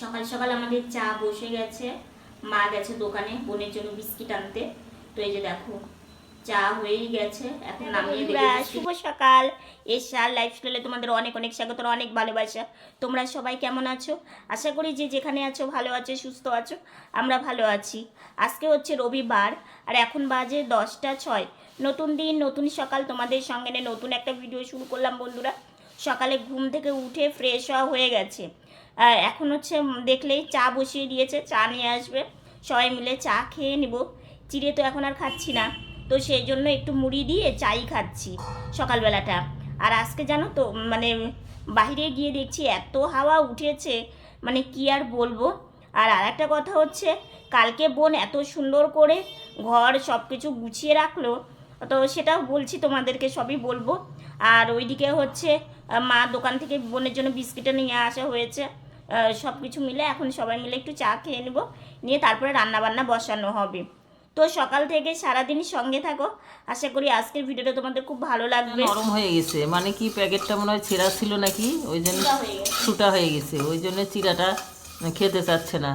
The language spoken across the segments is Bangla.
সকাল সকাল আমাদের চা বসে গেছে। মা গেছে দোকানে বোনের জন্য বিস্কিট আনতে। তো এই যে দেখো চা হয়েই গেছে এখন শুভ সকাল। এশার লাইফস্টাইলে তোমাদের অনেক অনেক স্বাগত অনেক ভালোবাসা। তোমরা সবাই কেমন আছো? আশা করি যে যেখানে আছো ভালো আছো সুস্থ আছো আমরা ভালো আছি। আজকে হচ্ছে রবিবার আর এখন বাজে দশটা ছয়। নতুন দিন নতুন সকাল তোমাদের সঙ্গে নিয়ে নতুন একটা ভিডিও শুরু করলাম বন্ধুরা। সকালে ঘুম থেকে উঠে ফ্রেশ হওয়া হয়ে গেছে। এখন হচ্ছে দেখলেই চা বসিয়ে দিয়েছে, চা নিয়ে আসবে। সবাই মিলে চা খেয়ে নিব। চিড়ে তো এখন আর খাচ্ছি না। তো সেই জন্য একটু মুড়ি দিয়ে চাই খাচ্ছি সকালবেলাটা। আর আজকে জানো তো মানে বাইরে গিয়ে দেখছি এত হাওয়া উঠেছে মানে কি আর বলব। আর আর একটা কথা হচ্ছে, কালকে বোন এত সুন্দর করে ঘর সব কিছু গুছিয়ে রাখল। তো সেটাও বলছি তোমাদেরকে, সবই বলব। আর ওইদিকে হচ্ছে মা দোকান থেকে বোনের জন্য বিস্কিটও নিয়ে আসা হয়েছে। সব কিছু মিলে এখন সবাই মিলে একটু চা খেয়ে নেব। নিয়ে তারপরে রান্না বান্না বসানো হবে। তো সকাল থেকে সারাদিন সঙ্গে থাকো। আশা করি আজকের ভিডিওটা তোমাদের খুব ভালো লাগবে। নরম হয়ে গেছে। মানে কি প্যাকেটটা মনে হয় ছেঁড়া ছিল নাকি? ওই জন্য হয়ে গেছে। ছুটা হয়ে গেছে। ওই জন্য চিরাটা খেতে চাচ্ছে না।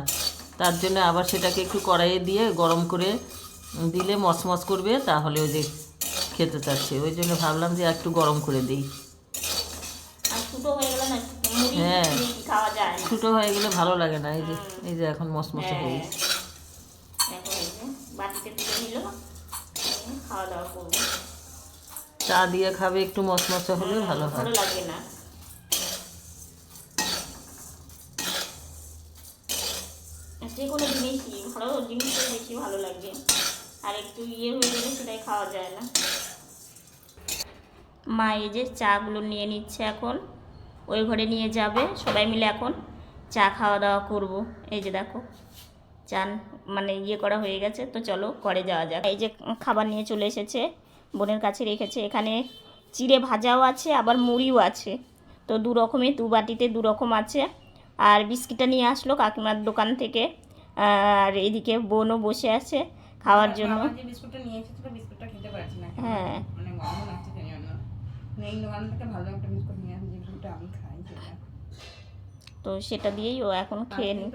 তার জন্য আবার সেটাকে একটু কড়াইয়ে দিয়ে গরম করে দিলে মচমচ করবে তাহলে ওই যে খেতে চাচ্ছে। ওই জন্য ভাবলাম যে একটু গরম করে দিই আর ছোটো হয়ে গেলে না মুড়ি হ্যাঁ। খাওয়া যায় না। ছোটো হয়ে গেলে ভালো লাগে না এই যে এই যে এখন মচমচে হয়ে। হ্যাঁ। গেছে বাটিতে তুলে নিল খাওয়া দাওয়া করব। চা দিয়ে খাবে একটু মচমচে হলে ভালো হয়। ভালো লাগে না। যে কোনো জিনিসই ভালো জিনিসটাই বেশি ভালো লাগে আর একটু ইয়ে হয়ে গেলে সেটাই খাওয়া যায় না। মা এই যে চাগুলো নিয়ে নিচ্ছে এখন। ওই ঘরে নিয়ে যাবে। সবাই মিলে এখন চা খাওয়া দাওয়া করব। এই যে দেখো চান মানে ইয়ে করা হয়ে গেছে। তো চলো ঘরে যাওয়া যাক। এই যে খাবার নিয়ে চলে এসেছে বোনের কাছে রেখেছে। এখানে চিড়ে ভাজাও আছে আবার মুড়িও আছে। তো দু রকমের দু বাটিতে দু রকম আছে। আর বিস্কিটটা নিয়ে আসলো কাকিমার দোকান থেকে। আর এদিকে বোনও বসে আছে খাওয়ার জন্য। বাবা তো সেটা দিয়েই ও এখন খেয়ে নি।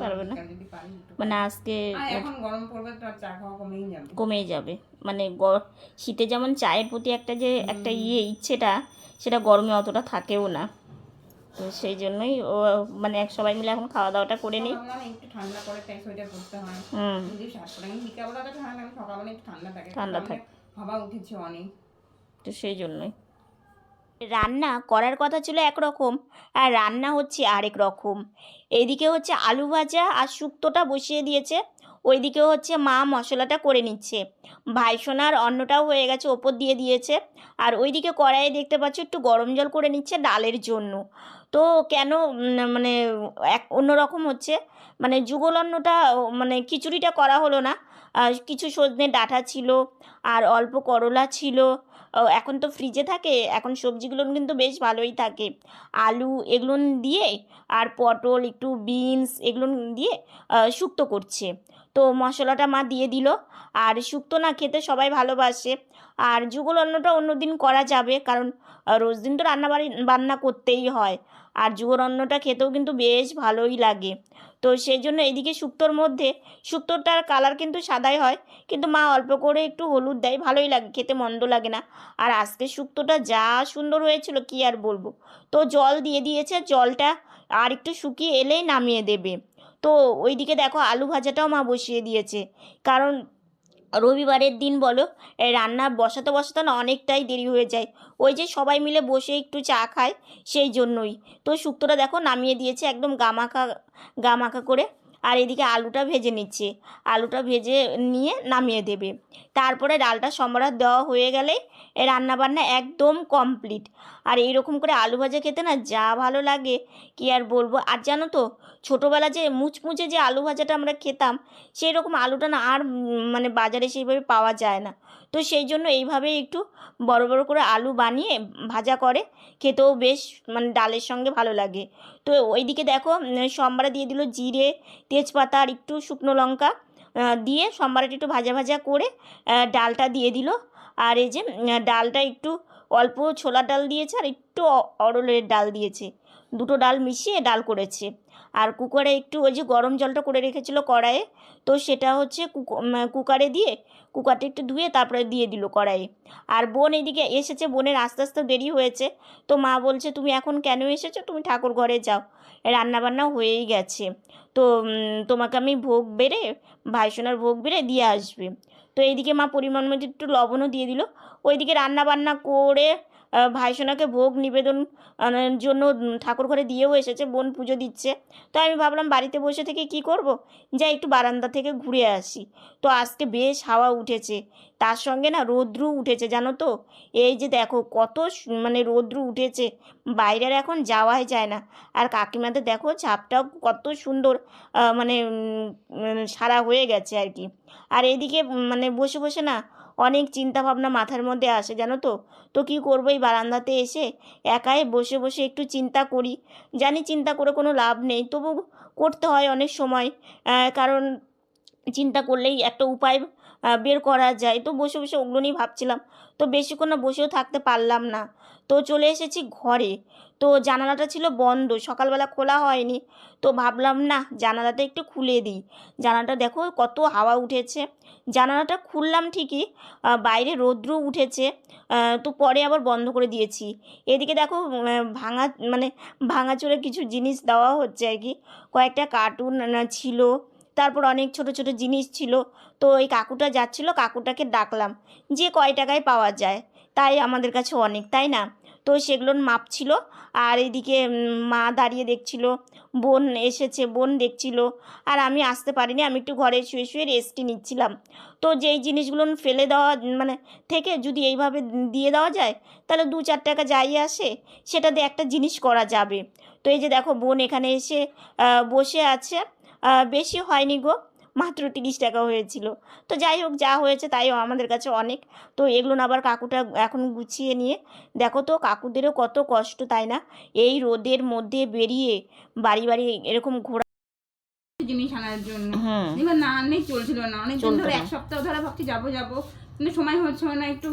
পারব না। একটু। মানে আজকে কমেই যাবে। মানে শীতে যেমন চায়ের প্রতি একটা যে একটা ইয়ে ইচ্ছেটা সেটা গরমে অতটা থাকেও না। তো সেই জন্যই ও মানে এক সবাই মিলে এখন খাওয়া দাওয়াটা করে নিই। ঠান্ডা হয় থাকে। তো সেই জন্যই। রান্না করার কথা ছিল একরকম আর রান্না হচ্ছে আরেক রকম। এইদিকে হচ্ছে আলু ভাজা আর শুক্তোটা বসিয়ে দিয়েছে। ওইদিকে হচ্ছে মা মশলাটা করে নিচ্ছে। ভাইসোনার অন্নটাও হয়ে গেছে, ওপর দিয়ে দিয়েছে। আর ওইদিকে কড়াইয়ে দেখতে পাচ্ছ একটু গরম জল করে নিচ্ছে ডালের জন্য। তো কেন মানে এক, অন্যরকম হচ্ছে। মানে যুগল অন্নটা মানে খিচুড়িটা করা হলো না। কিছু সজনে ডাঁটা ছিল আর অল্প করলা ছিল। এখন তো ফ্রিজে থাকে, এখন সবজিগুলো কিন্তু বেশ ভালোই থাকে। আলু এগুলো দিয়ে আর পটল, একটু বিনস এগুলো দিয়ে শুক্তো করছে। তো মশলাটা মা দিয়ে দিল, আর শুক্তো না খেতে সবাই ভালোবাসে। আর যুগল অন্নটা অন্যদিন করা যাবে, কারণ রোজ দিন তো রান্না বাড়ি বান্না করতেই হয়। আর যুগল অন্নটা খেতেও কিন্তু বেশ ভালোই লাগে। তো সেই জন্য এদিকে শুক্তোর মধ্যে শুক্তোটার কালার কিন্তু সাদাই হয়, কিন্তু মা অল্প করে একটু হলুদ দেয়, ভালোই লাগে, খেতে মন্দ লাগে না। আর আজকে শুক্তোটা যা সুন্দর হয়েছিল, কি আর বলব? তো জল দিয়ে দিয়েছে, জলটা আর একটু শুকিয়ে এলেই নামিয়ে দেবে। তো ওইদিকে দেখো আলু ভাজাটাও মা বসিয়ে দিয়েছে, কারণ রবিবারের দিন বলো রান্না বসাতে বসাতে না অনেকটাই দেরি হয়ে যায়। ওই যে সবাই মিলে বসে একটু চা খায়, সেই জন্যই। তো শুক্তোটা দেখো নামিয়ে দিয়েছে একদম গামাখা গামাখা করে। আর এদিকে আলুটা ভেজে নিচ্ছে। আলুটা ভেজে নিয়ে নামিয়ে দেবে। তারপরে ডালটা সম্বরাত দেওয়া হয়ে গেলে রান্নাবান্না একদম কমপ্লিট। আর এইরকম করে আলু ভাজা খেতে না যা ভালো লাগে। কি আর বলব? আর জানো তো, ছোটোবেলা যে মুচমুচে যে আলু ভাজাটা আমরা খেতাম সেই রকম আলুটা না আর মানে বাজারে সেইভাবে পাওয়া যায় না। তো সেই জন্য এইভাবে একটু বড় বড় করে আলু বানিয়ে ভাজা করে, খেতেও বেশ মানে ডালের সঙ্গে ভালো লাগে। তো ওইদিকে দেখো সম্বারে দিয়ে দিল জিরে, তেজপাতা আর একটু শুকনো লঙ্কা। দিয়ে সোমবারটা একটু ভাজা ভাজা করে ডালটা দিয়ে দিল। আর এই যে ডালটা একটু অল্প ছোলার ডাল দিয়েছে আর একটু অরলের ডাল দিয়েছে। দুটো ডাল মিশিয়ে ডাল করেছে। আর কুকারে একটু ওই যে গরম জলটা করে রেখেছিল কড়াইয়ে, তো সেটা হচ্ছে কুক- কুকারে দিয়ে কুকারটা একটু ধুয়ে তারপরে দিয়ে দিল কড়াইয়ে। আর বোন এদিকে এসেছে, বোনের আস্তে আস্তে দেরি হয়েছে, তো মা বলছে, তুমি এখন কেন এসেছ? তুমি ঠাকুর ঘরে যাও। রান্নাবান্না হয়েই গেছে। তো তোমাকে আমি ভোগ বেড়ে ভাইসোনার ভোগ বেড়ে দিয়ে আসবে। তো এইদিকে মা পরিমাণ মতো একটু লবণও দিয়ে দিল। ওইদিকে রান্নাবান্না করে ভাইসোনাকে ভোগ নিবেদন জন্য ঠাকুর ঘরে দিয়েও এসেছে বোন পুজো দিচ্ছে। তো আমি ভাবলাম বাড়িতে বসে থেকে কি করব? যাই একটু বারান্দা থেকে ঘুরে আসি। তো আজকে বেশ হাওয়া উঠেছে। তার সঙ্গে না রৌদ্র উঠেছে জানো তো? এই যে দেখো কত মানে রৌদ্র উঠেছে। বাইরের এখন যাওয়াই যায় না। আর কাকিমাদের দেখো ছাপটাও কত সুন্দর মানে উম, সারা হয়ে গেছে আর কি। আর এদিকে মানে বসে বসে না অনেক চিন্তা ভাবনা মাথার মধ্যে আসে, জানো তো? তো কী করব এই বারান্দাতে এসে? একাই বসে বসে একটু চিন্তা করি। জানি চিন্তা করে কোনো লাভ নেই, তবু করতে হয় অনেক সময়। কারণ চিন্তা করলেই একটা উপায় বের করা যায়। তো বসে বসে ওগুলো নিয়ে ভাবছিলাম। তো বেশিক্ষণ না বসেও থাকতে পারলাম না। তো চলে এসেছি ঘরে। তো জানালাটা ছিল বন্ধ। সকালবেলা খোলা হয়নি। তো ভাবলাম, না, জানালাটা একটু খুলে দিই। জানালাটা দেখো কত হাওয়া উঠেছে। জানালাটা খুললাম ঠিকই বাইরে রৌদ্র উঠেছে। তো পরে আবার বন্ধ করে দিয়েছি। এদিকে দেখো ভাঙা মানে ভাঙাচোরে কিছু জিনিস দেওয়া হচ্ছে আর কি। কয়েকটা কার্টুন ছিল। তারপর অনেক ছোট ছোট জিনিস ছিল। তো ওই কাকুটা যাচ্ছিল, কাকুটাকে ডাকলাম যে কয় টাকায় পাওয়া যায়? তাই আমাদের কাছে অনেক, তাই না? তো সেগুলোর মাপ ছিল আর এদিকে মা দাঁড়িয়ে দেখছিল, বোন এসেছে, বোন দেখছিল। আর আমি আসতে পারিনি, আমি একটু ঘরে শুয়ে শুয়ে রেস্টই নিচ্ছিলাম। তো যেই জিনিসগুলো ফেলে দেওয়া মানে থেকে যদি এইভাবে দিয়ে দেওয়া যায়, তাহলে দু চার টাকা যাই আসে সেটা দিয়ে একটা জিনিস করা যাবে। তো এই যে দেখো, বোন এখানে এসে বসে আছে। বেশি হয়নি গো। মাত্র তিরিশ টাকা হয়েছিল। তো যাই হোক যা হয়েছে তাই আমাদের কাছে অনেক। তো এগুলো না আবার কাকুটা এখন গুছিয়ে নিয়ে দেখো তো কাকুদেরও কত কষ্ট তাই না? এই রোদের মধ্যে বেরিয়ে বাড়ি বাড়ি এরকম ঘোরা জিনিস আনার জন্য। এবার না আনলেই চলছিল না। অনেক ধরে এক সপ্তাহ ধরে ভাবছি যাব যাব। কিন্তু সময় হচ্ছে না একটু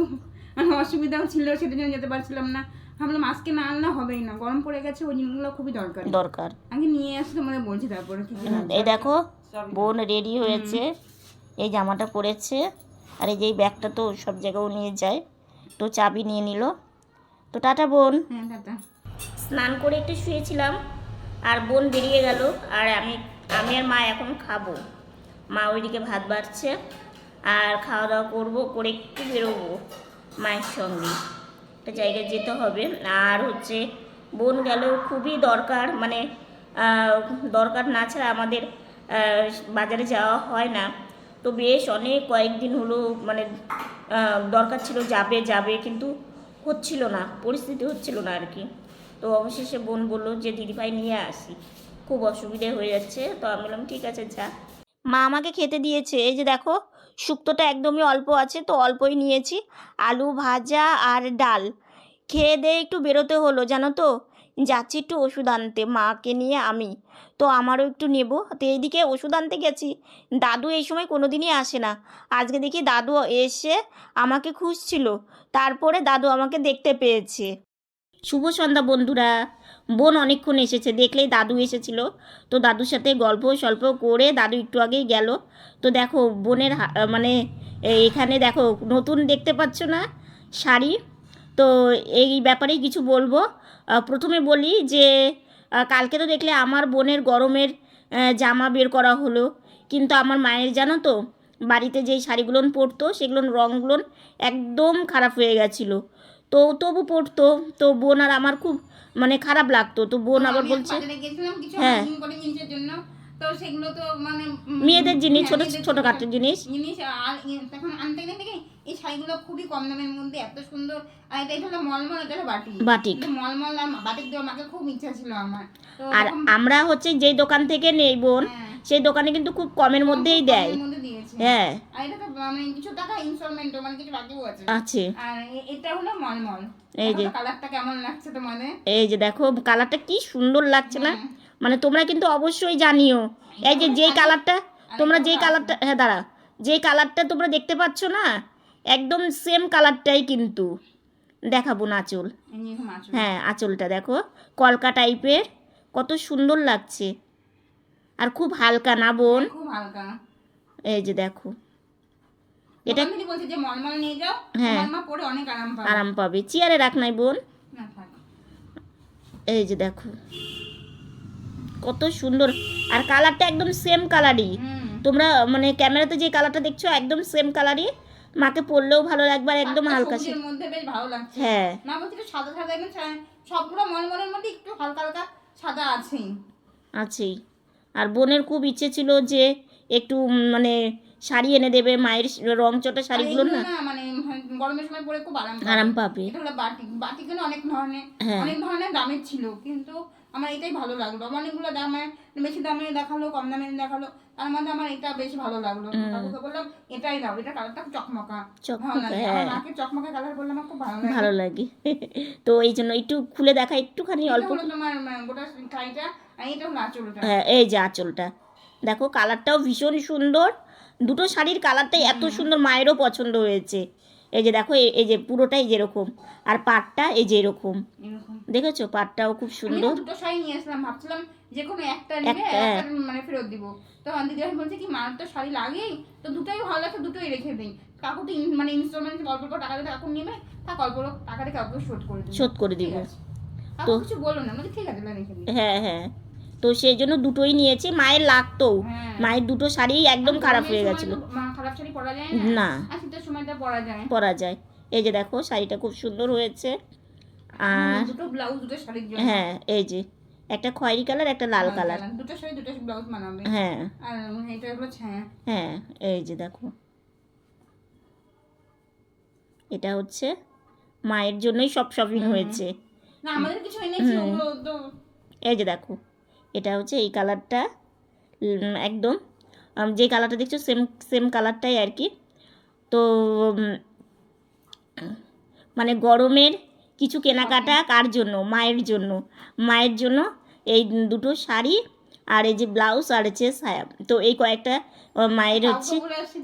অসুবিধাও ছিল সেটার জন্য যেতে পারছিলাম না। ভাবলাম আজকে না আনলে হবেই না। গরম পড়ে গেছে ওই জিনিসগুলো খুবই দরকার। দরকার। আগে নিয়ে আসলে মানে বলছি তারপরে কি কি এই দেখো বোন রেডি হয়েছে। এই জামাটা পরেছে। আর এই যে ব্যাগটা তো সব জায়গাও নিয়ে যায়। তো চাবি নিয়ে নিল। তো টাটা বোন। হ্যাঁ টাটা। স্নান করে একটু শুয়েছিলাম আর বোন বেরিয়ে গেল আর আমি আমি আর মা এখন খাব। মা ওইদিকে ভাত বাড়ছে আর খাওয়া দাওয়া করব করে একটু বেরোবো মায়ের সঙ্গে। একটা জায়গায় যেতে হবে। আর হচ্ছে বোন গেলেও খুবই দরকার। মানে দরকার না ছাড়া আমাদের বাজারে যাওয়া হয় না। তো বেশ অনেক কয়েকদিন হলো মানে দরকার ছিল যাবে যাবে, কিন্তু হচ্ছিল না। পরিস্থিতি হচ্ছিল না আর কি তো অবশেষে বোন বলল যে, দিদিভাই নিয়ে আসি। খুব অসুবিধে হয়ে যাচ্ছে। তো আমি বললাম, ঠিক আছে, যা। মা আমাকে খেতে দিয়েছে। এই যে দেখো শুক্তোটা একদমই অল্প আছে, তো অল্পই নিয়েছি। আলু ভাজা আর ডাল। খেয়ে দিয়ে একটু বেরোতে হলো, জানো তো? যাচ্ছি একটু ওষুধ আনতে, মাকে নিয়ে আমি। তো আমারও একটু নেব। তো এইদিকে ওষুধ আনতে গেছি। দাদু এই সময় কোনো দিনই আসে না। আজকে দেখি দাদু এসে আমাকে খুঁজছিল। তারপরে দাদু আমাকে দেখতে পেয়েছে। শুভ সন্ধ্যা, বন্ধুরা। বোন অনেকক্ষণ এসেছে, দেখলেই দাদু এসেছিল। তো দাদুর সাথে গল্প সল্প করে দাদু একটু আগেই গেল। তো দেখো বোনের মানে এখানে দেখো নতুন দেখতে পাচ্ছ না শাড়ি? তো এই ব্যাপারেই কিছু বলব। প্রথমে বলি যে কালকে তো দেখলে আমার বোনের গরমের জামা বের করা হলো। কিন্তু আমার মায়ের জানো তো, বাড়িতে যেই শাড়িগুলো পরতো সেগুলোর রঙগুলো একদম খারাপ হয়ে গেছিল। তো তবু পরতো তো বোন আর আমার খুব মানে খারাপ লাগতো। তো বোন আবার বলছে হ্যাঁ। তো সেগুলো তো মানে মেয়েদের জিনিস ছোট ছোটোখাটো জিনিস। জিনিস। আর তখন আনতে গেলে দেখি এই শাড়িগুলো খুবই কম দামের মধ্যে এত সুন্দর। আর এটা এটা হলো মলমল এটা হলো বাটিক। বাটিক। মলমল আর বাটিক দেওয়া আমাকে খুব ইচ্ছা ছিল আমার। আর আমরা হচ্ছে যেই দোকান থেকে নেই বোন হ্যাঁ, সেই দোকানে কিন্তু খুব কমের মধ্যেই দেয়। হ্যাঁ। মানে কিছু টাকা ইনস্টলমেন্টও মানে কিছু বাকিও আছে। আছে। আর এটা হলো মলমল। এই যে। কালারটা কেমন লাগছে তোমাদের? এই যে দেখো কালারটা কি সুন্দর লাগছে না? হ্যাঁ। মানে তোমরা কিন্তু অবশ্যই জানিও। এই যে যেই কালারটা তোমরা যেই কালারটা হ্যাঁ দাঁড়া। যেই কালারটা তোমরা দেখতে পাচ্ছ না একদম সেম কালারটাই কিন্তু। দেখাবো না আঁচল। হ্যাঁ আঁচলটা দেখো। কলকা টাইপের কত সুন্দর লাগছে। আর খুব হালকা না বোন? খুব হালকা। এই যে দেখো। এটা এটা বলছে যে মলমল নিয়ে যাও। হ্যাঁ। পরে অনেক আরাম পাবে। আরাম পাবে। চেয়ারে রাখ নাই বোন। এই যে দেখো। কত সুন্দর। আর কালারটা একদম সেম কালারই। তোমরা মানে ক্যামেরাতে যে কালারটা দেখছ একদম সেম কালারই। মাকে পরলেও ভালো লাগবে আর একদম হালকা সবুজের মধ্যে বেশ ভালো লাগছে। হ্যাঁ। না বলছি একটু সাদা সাদা একদম সবগুলো মলমলের মধ্যে একটু হালকা হালকা সাদা আছেই। আছেই। আর বোনের খুব ইচ্ছে ছিল যে একটু মানে শাড়ি এনে দেবে মায়ের রং চটা শাড়িগুলো না মানে গরমের সময় পরে খুব আরাম পাবে। আরাম পাবে এটা হলো বাটিক বাটিক অনেক ধরনের হ্যাঁ। অনেক ধরনের দামের ছিল কিন্তু আমার এটাই ভালো লাগল। অনেকগুলো দামে বেশি দামে দেখাল কম দামে দেখাল। তার মধ্যে আমার এটা বেশ ভালো লাগল। কাকুকে বললাম এটাই দাও এটা কালারটা চকমকা। চকমকা, লাগে। হ্যাঁ। মাকে চকমকা কালার বললে আমার খুব ভালো লাগে। ভালো লাগে। তো এই জন্য একটু খুলে দেখা একটুখানি অল্প তোমার মানে, গোটা শাড়িটা আর এটা হলো আঁচলটা। হ্যাঁ এই যে আঁচলটা। দেখো কালারটাও ভীষণ সুন্দর। দুটো শাড়ির কালারটাই এত সুন্দর মায়েরও পছন্দ হয়েছে। এই যে দেখো এই যে পুরোটাই যেরকম আর পাটটা এই যে এরকম। দেখেছ? পাটটাও খুব সুন্দর। দুটো শাড়ি নিয়ে এসলাম ভাবছিলাম যে কোনো একটা নিবে একটা, হ্যাঁ। মানে ফেরত দিব। তো দিদি বলছে কি মার তো শাড়ি লাগেই তো দুটোই ভালো লাগছে দুটোই রেখে দিই। কাকু তো মানে ইনস্টলমেন্ট অল্প অল্প টাকা দিয়ে কাকু নেবে তা অল্প অল্প টাকা দিয়ে কাকু শোধ করে দিবে। শোধ করে দিব। তো- কিছু বলো না মানে ঠিক আছে রেখে দিই। হ্যাঁ হ্যাঁ। তো সেই জন্য দুটোই নিয়েছি। মায়ের লাগতো। হ্যাঁ। মায়ের দুটো শাড়ি একদম খারাপ হয়ে গেছিল। না। পরা যায়। এই যে দেখো শাড়িটা খুব সুন্দর হয়েছে। আর হ্যাঁ এই যে। একটা খয়েরি কালার একটা লাল কালার। দুটো শাড়ি দুটো ব্লাউজ বানাবে হ্যাঁ। আর এটা হলো ছায়া। হ্যাঁ এই যে দেখো। এটা হচ্ছে মায়ের জন্যই সব শপিং হয়েছে। না আমাদের কিছু এনেছি ওগুলো তো এই যে দেখো। এটা হচ্ছে এই কালারটা। একদম। যে কালারটা দেখছ সেম সেম কালারটাই আর কি। তো মানে গরমের কিছু কেনাকাটা কার জন্য? মায়ের জন্য। মায়ের জন্য এই দুটো শাড়ি আর এই যে ব্লাউজ আর হচ্ছে সায়া। তো এই কয়েকটা মায়ের হচ্ছে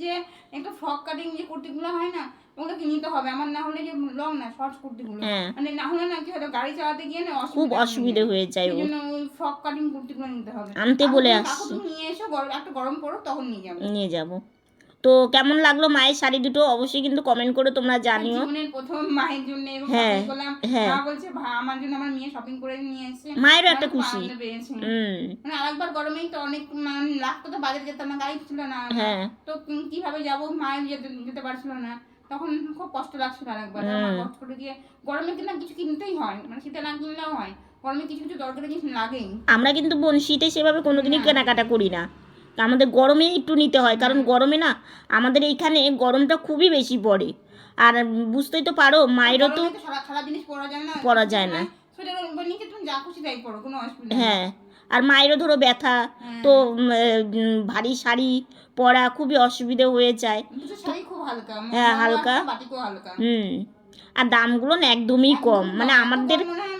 যে একটা ফ্রক কাটিং যে কুর্তিগুলো হয় না ওগুলো কি নিতে হবে? আমার না হলে যে লং না শর্ট কুর্তিগুলো? হ্যাঁ। মানে না হলে না কি হলো গাড়ি চালাতে গিয়ে না খুব অসুবিধা হয়ে যায়। সেই ও। জন্য ওই ফ্রক কাটিং কুর্তিগুলো নিতে হবে। আনতে বলে আসছি। নিয়ে এসো গরম একটা গরম করো তখন নিয়ে যাব। নিয়ে যাব। তো কেমন লাগল মায়ের শাড়ি দুটো? অবশ্যই কিন্তু কমেন্ট করে তোমরা জানিও। প্রথম মায়ের জন্য হ্যাঁ, হ্যাঁ। মা বলছে আমার জন্য আমার মেয়ে শপিং করে নিয়ে এসেছে। মায়েরও একটা খুশি। হুম। মানে আরেকবার গরমেই তো অনেক মানে লাগতো তো বাজারে যেতাম না গাড়ি ছিল না। হ্যাঁ। তো কীভাবে যাব? মায়ের যেতে যেতে পারছিল না। তখন খুব কষ্ট লাগছিল আরেকবার। মা কষ্ট করে গিয়ে গরমে কিনা কিছু কিনতেই হয় মানে শীতে না কিনলেও হয় গরমে কিছু কিছু দরকারি জিনিস লাগেই। আমরা কিন্তু বোন শীতে সেভাবে কোনোদিনই না। কেনাকাটা করি না। আমাদের গরমে একটু নিতে হয় কারণ গরমে না আমাদের এইখানে গরমটা খুবই বেশি পড়ে। আর বুঝতেই তো পারো মায়েরও তো পরা যায় না হ্যাঁ আর মায়েরও ধরো ব্যথা হ্যাঁ। তো ভারী শাড়ি পরা খুবই অসুবিধে হয়ে যায়। হালকা হ্যাঁ, হালকা। হয় হুম। আর দামগুলো না একদমই কম। মানে আমাদের মনে হয়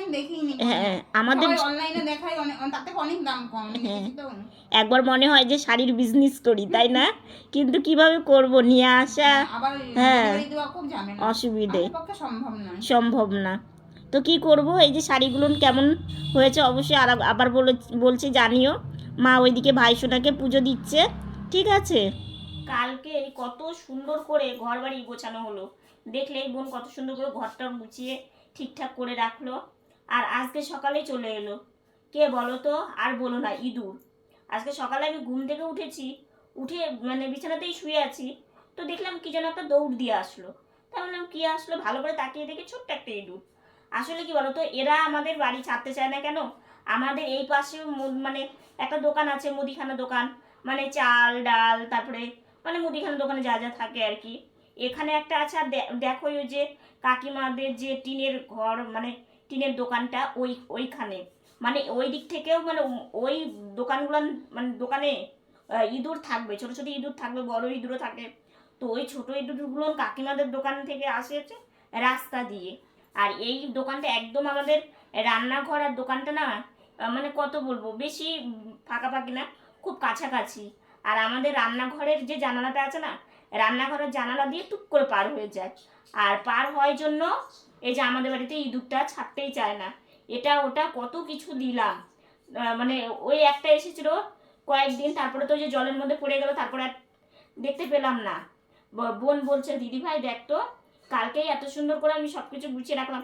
হ্যাঁ আমাদের হ্যাঁ। একবার মনে হয় যে শাড়ির বিজনেস করি তাই না? কিন্তু কীভাবে করব? নিয়ে আসা হ্যাঁ। ঝামেলা। অসুবিধে। সম্ভব না। তো কি করব? এই যে শাড়িগুলো কেমন হয়েছে? অবশ্যই আর আবার বলে বলছি জানিও। মা ওইদিকে ভাইসোনাকে পুজো দিচ্ছে। ঠিক আছে। কালকে কত সুন্দর করে ঘর বাড়ি গোছানো হলো। দেখলেই বোন কত সুন্দর করে ঘরটা গুছিয়ে ঠিকঠাক করে রাখল। আর আজকে সকালেই চলে এলো। কে বলো তো? আর বলো না, ইঁদুর। আজকে সকালে আমি ঘুম থেকে উঠেছি, উঠে মানে বিছানাতেই শুয়ে আছি। তো দেখলাম কি যেন একটা দৌড় দিয়ে আসলো। তা বললাম কি আসলো? ভালো করে তাকিয়ে দেখে ছোট্ট একটা ইঁদুর। আসলে কি বলতো, এরা আমাদের বাড়ি ছাড়তে চায় না কেন? আমাদের এই পাশে মানে একটা দোকান আছে, মুদিখানা দোকান। মানে চাল ডাল তারপরে মানে মুদিখানা দোকানে যা যা থাকে আর কি। এখানে একটা আছে আর দেখো ওই যে কাকিমাদের যে টিনের ঘর মানে টিনের দোকানটা ওই ওইখানে। মানে ওই দিক থেকেও মানে ওই দোকানগুলো মানে দোকানে ইঁদুর থাকবে ছোটো ছোটো ইঁদুর থাকবে বড় ইঁদুরও থাকে। তো ওই ছোটো ইঁদুরগুলো কাকিমাদের দোকান থেকে আসে হচ্ছে রাস্তা দিয়ে। আর এই দোকানটা একদম আমাদের রান্নাঘর আর দোকানটা না মানে কত বলব বেশি উম, ফাঁকাফাঁকি না। খুব কাছাকাছি। আর আমাদের রান্নাঘরের যে জানালাটা আছে না, রান্নাঘরের জানালা দিয়ে টুক করে পার হয়ে যায়। আর পার হওয়ার জন্য এই যে আমাদের বাড়িতে ইঁদুরটা ছাড়তেই চায় না। এটা ওটা কত কিছু দিলাম। মানে ওই একটা এসেছিল, কয়েকদিন তারপরে তো যে জলের মধ্যে পড়ে গেল, তারপরে দেখতে পেলাম না। বোন বলছে, দিদি ভাই, দেখ তো, কালকেই এত সুন্দর করে আমি সব কিছু গুছিয়ে রাখলাম।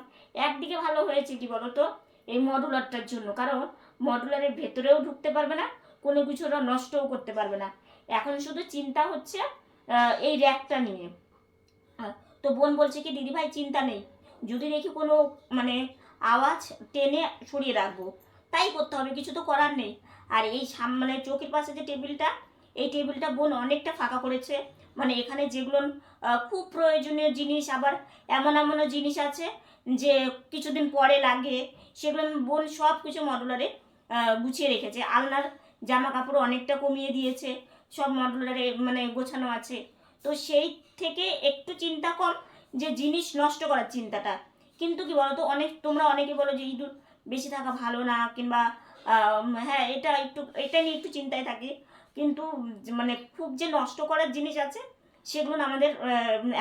একদিকে ভালো হয়েছে কি বলো তো এই মডুলারটার জন্য। কারণ মডুলারের ভেতরেও ঢুকতে পারবে না কোনো কিছু ওরা নষ্টও করতে পারবে না। এখন শুধু চিন্তা হচ্ছে এই র্যাকটা নিয়ে। তো বোন বলছে কি, দিদি ভাই, চিন্তা নেই। যদি দেখি কোনো মানে আওয়াজ টেনে সরিয়ে রাখব, তাই করতে হবে, কিছু তো করার নেই। আর এই সাম মানে চৌকির পাশে যে টেবিলটা, এই টেবিলটা বোন অনেকটা ফাঁকা করেছে। মানে এখানে যেগুলো খুব প্রয়োজনীয় জিনিস, আবার এমন এমনও জিনিস আছে যে কিছুদিন পরে লাগে, সেগুলো বোন সব কিছু মডুলারে গুছিয়ে রেখেছে। আলনার জামা কাপড় অনেকটা কমিয়ে দিয়েছে, সব মডুলারে মানে গোছানো আছে। তো সেই থেকে একটু চিন্তা কম যে জিনিস নষ্ট করার চিন্তাটা। কিন্তু কি বলতো, অনেক, তোমরা অনেকে বলো যে ইঁদুর বেশি থাকা ভালো না, কিংবা হ্যাঁ এটা একটু, এটা নিয়ে একটু চিন্তায় থাকি। কিন্তু মানে খুব যে নষ্ট করার জিনিস আছে, সেগুলো আমাদের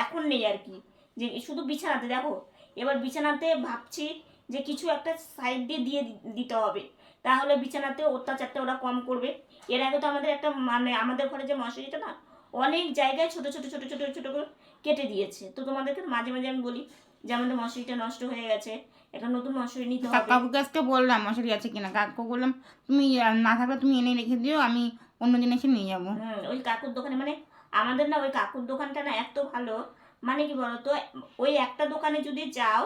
এখন নেই আর কি। যে শুধু বিছানাতে, দেখো। এবার বিছানাতে ভাবছি যে কিছু একটা সাইড দিয়ে দিয়ে দিতে হবে। তাহলে বিছানাতে অত্যাচারটা ওরা কম করবে। এর আগে তো আমাদের একটা মানে আমাদের ঘরে যে মশারিটা না অনেক জায়গায় ছোট ছোট ছোট ছোট ছোট করে কেটে দিয়েছে। তো তোমাদেরকে মাঝে মাঝে আমি বলি যে আমাদের মশারিটা নষ্ট হয়ে গেছে একটা নতুন মশারি নিতে হবে। কাকুকে আজকে বললাম মশারি আছে কিনা? কাকু বললাম তুমি না থাকলে তুমি এনে রেখে দিও আমি অন্য দিন এসে নিয়ে যাব। হুম, ওই কাকুর দোকানে মানে আমাদের না ওই কাকুর দোকানটা না এত ভালো মানে কি বলতো ওই একটা দোকানে যদি যাও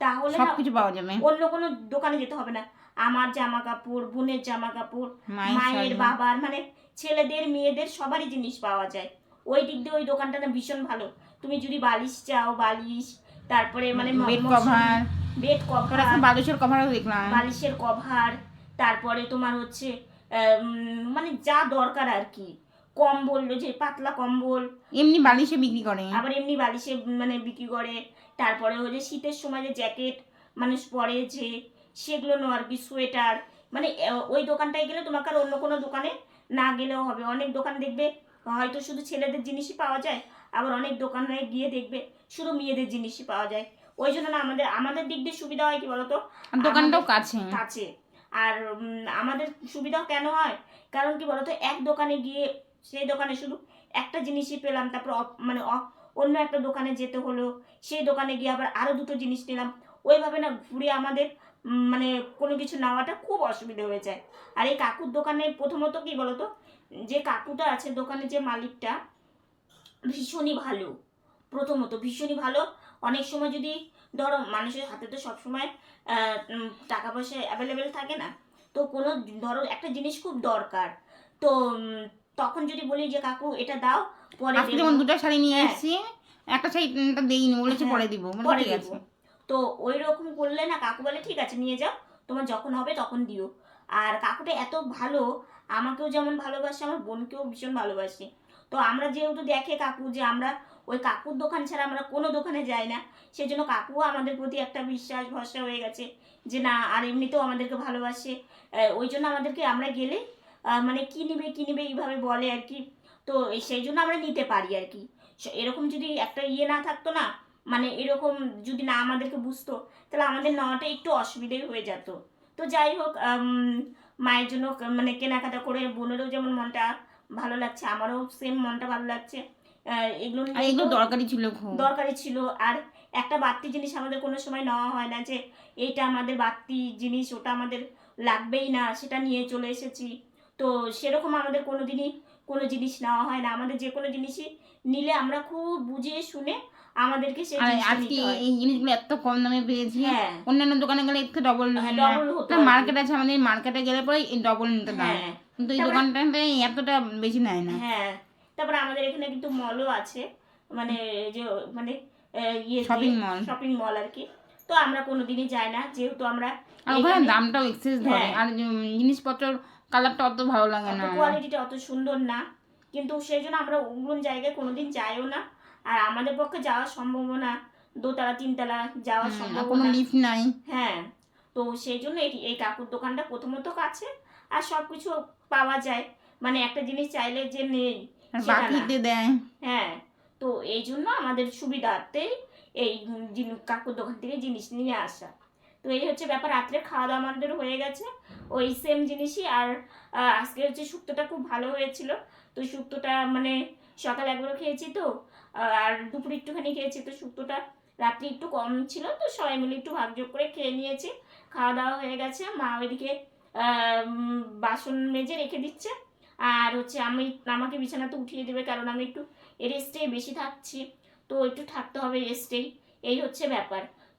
তাহলে সব না কিছু পাওয়া যাবে। অন্য কোনো দোকানে যেতে হবে না। আমার জামা কাপড় বোনের জামা কাপড় মায়ের বাবার মানে ছেলেদের মেয়েদের সবারই জিনিস পাওয়া যায়। ওই দিক দিয়ে ওই দোকানটা না ভীষণ ভালো। তুমি যদি বালিশ চাও বালিশ তারপরে মানে বেড কভার বেড কভার বালিশের কভারও দেখলাম। বালিশের কভার তারপরে তোমার হচ্ছে মানে যা দরকার আর কি। কম্বল যে পাতলা কম্বল। এমনি বালিশে বিক্রি করে। আবার এমনি বালিশে মানে বিক্রি করে। তারপরে ওই যে শীতের সময় যে জ্যাকেট মানুষ পরে যে সেগুলো নো আর কি সোয়েটার মানে ওই দোকানটায় গেলে তোমাকে আর অন্য কোনো দোকানে না গেলেও হবে। অনেক দোকান দেখবে হয়তো শুধু ছেলেদের জিনিসই পাওয়া যায় আবার অনেক দোকানে গিয়ে দেখবে শুধু মেয়েদের জিনিসই পাওয়া যায়। ওই জন্য না আমাদের আমাদের দিক দিয়ে সুবিধা হয় কি বলতো? দোকানটাও কাছে। কাছে। আর আমাদের সুবিধাও কেন হয়? কারণ কি বলতো এক দোকানে গিয়ে সেই দোকানে শুধু একটা জিনিসই পেলাম তারপর মানে অন্য একটা দোকানে যেতে হলো সেই দোকানে গিয়ে আবার আরও দুটো জিনিস নিলাম। ওইভাবে না ঘুরে আমাদের মানে কোনো কিছু নেওয়াটা খুব অসুবিধা হয়ে যায়। আর এই কাকুর দোকানে প্রথমত কি বলতো যে কাকুটা আছে দোকানে যে মালিকটা ভীষণই ভালো। প্রথমত ভীষণই ভালো। অনেক সময় যদি ধরো মানুষের হাতে তো সবসময় টাকা পয়সা অ্যাভেলেবেল থাকে না তো কোনো ধরো একটা জিনিস খুব দরকার। তো তখন যদি বলি যে কাকু এটা দাও পরে যেমন দুটো শাড়ি নিয়ে হ্যাঁ। এসেছি একটা শাড়িটা দেইনি বলেছে হ্যাঁ, পরে দিব। পরে ঠিক আছে। তো ওই রকম করলে না কাকু বলে, ঠিক আছে, নিয়ে যাও। তোমার যখন হবে তখন দিও। আর কাকুটা এত ভালো, আমাকেও যেমন ভালোবাসে, আমার বোনকেও ভীষণ ভালোবাসে। তো আমরা যেহেতু দেখে কাকু যে আমরা ওই কাকুর দোকান ছাড়া আমরা কোনো দোকানে যাই না সেই জন্য কাকুও আমাদের প্রতি একটা বিশ্বাস, ভরসা হয়ে গেছে যে না, আর এমনিতেও আমাদেরকে ভালোবাসে। ওই জন্য আমাদেরকে আমরা গেলে মানে কি নিবে কি নিবে এইভাবে বলে আর কি। তো সেই জন্য আমরা নিতে পারি আর কি। এরকম যদি একটা ইয়ে না থাকতো না মানে এরকম যদি না আমাদেরকে বুঝতো তাহলে আমাদের নেওয়াটা একটু অসুবিধেই হয়ে যেত। তো যাই হোক মায়ের জন্য মানে কেনাকাটা করে বোনেরও যেমন মনটা ভালো লাগছে আমারও সেম মনটা ভালো লাগছে। এগুলো এগুলো দরকারি ছিল দরকারি ছিল। আর একটা বাড়তি জিনিস আমাদের কোনো সময় নেওয়া হয় না যে এইটা আমাদের বাড়তি জিনিস ওটা আমাদের লাগবেই না সেটা নিয়ে চলে এসেছি। তো সেরকম আমাদের কোনো দিনই কোনো জিনিস নেওয়া হয় না। আমাদের যে কোনো জিনিসই নিলে আমরা খুব বুঝিয়ে শুনে আমাদেরকে সেই আজকে এই জিনিসগুলো এত কম দামে পেয়েছি। হ্যাঁ। অন্যান্য দোকানে গেলে একটু ডবল হ্যাঁ, মার্কেট আছে আমাদের মার্কেটে গেলে পরে ডবল নিতে দাম। হ্যাঁ। কিন্তু এই দোকানটাতে এতটা বেশি নেয় না। হ্যাঁ। তারপরে আমাদের এখানে কিন্তু মলও আছে। মানে যে মানে ইয়ে Shopping mall। শপিং মল আর কি। তো আমরা কোনোদিনই যাই না। যেহেতু আমরা ওখানে দামটাও এক্সেস ধরে। হ্যাঁ। আর জিনিসপত্র কালারটা অত ভালো লাগে না। কোয়ালিটিটা অত সুন্দর না। কিন্তু সেই জন্য আমরা ওগুলো জায়গায় কোনোদিন যাইও না। আর আমাদের পক্ষে যাওয়ার সম্ভব না দোতলা তিনতলা যাওয়ার হুম, সম্ভব কোনো না লিফট নাই। হ্যাঁ তো সেই জন্য এই এই কাকুর দোকানটা প্রথমত কাছে আর সব কিছু পাওয়া যায়। মানে একটা জিনিস চাইলে যে নেই বাকিতে দেয়। হ্যাঁ তো এই জন্য আমাদের সুবিধার্থেই এই কাকুর দোকান থেকে জিনিস নিয়ে আসা। তো এই হচ্ছে ব্যাপার, রাত্রে খাওয়া দাওয়া আমাদের হয়ে গেছে। ওই সেম জিনিসই আর আজকে হচ্ছে শুক্তোটা খুব ভালো হয়েছিল, তো শুক্তোটা মানে সকাল একবার খেয়েছি তো আর দুপুরে একটুখানি খেয়েছি, তো শুক্তোটা রাত্রি একটু কম ছিল, তো সবাই মিলে একটু ভাগযোগ করে খেয়ে নিয়েছি। খাওয়া দাওয়া হয়ে গেছে, মা ওইদিকে বাসন মেজে রেখে দিচ্ছে। আর হচ্ছে আমি, আমাকে বিছানাতে উঠিয়ে দেবে, কারণ আমি একটু রেস্টে বেশি থাকছি, তো একটু থাকতে হবে রেস্টেই এই হচ্ছে ব্যাপার।